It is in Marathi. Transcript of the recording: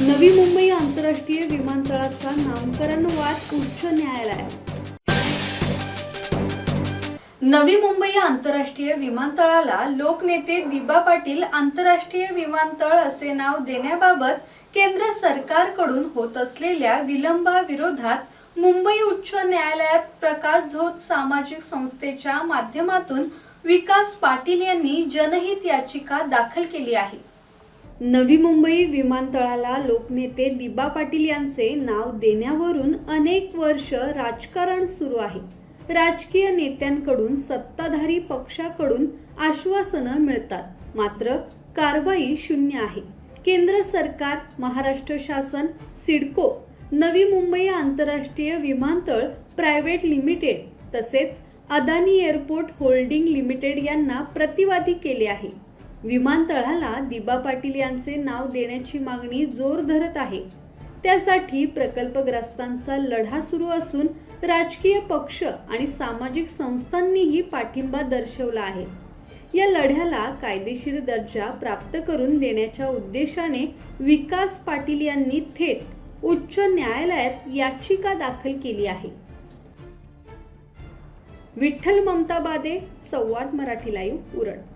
नवी मुंबई आंतरराष्ट्रीय विमानतळाचा नामकरण वाद उच्च न्यायालयात. नवी मुंबई आंतरराष्ट्रीय विमानतळाला लोकनेते दिबा पाटील आंतरराष्ट्रीय विमानतळ असे नाव देण्याबाबत केंद्र सरकारकडून होत असलेल्या विलंबाविरोधात मुंबई उच्च न्यायालयात प्रकाश झोत सामाजिक संस्थेच्या माध्यमातून विकास पाटील यांनी जनहित याचिका दाखल केली आहे. नवी मुंबई विमानतळाला लोकनेते दिबा पाटील यांचे नाव देण्यावरून अनेक वर्ष राजकारण सुरू आहे. राजकीय नेत्यांकडून सत्ताधारी पक्षाकडून आश्वासनं मिळतात. मात्र कारवाई शून्य आहे. केंद्र सरकार महाराष्ट्र शासन सिडको नवी मुंबई आंतरराष्ट्रीय विमानतळ प्रायव्हेट लिमिटेड तसेच अदानी एअरपोर्ट होल्डिंग लिमिटेड यांना प्रतिवादी केले आहे. विमानतळाला दिबा पाटील यांचे नाव देण्याची मागणी जोर धरत आहे. त्यासाठी प्रकल्पग्रस्तांचा लढा सुरू असून राजकीय पक्ष आणि सामाजिक संस्थांनीही पाठिंबा दर्शवला आहे. या लढ्याला कायदेशीर दर्जा प्राप्त करून देण्याच्या उद्देशाने विकास पाटील यांनी थेट उच्च न्यायालयात याचिका दाखल केली आहे. विठ्ठल ममता बादे संवाद मराठी लाईव्ह उरण.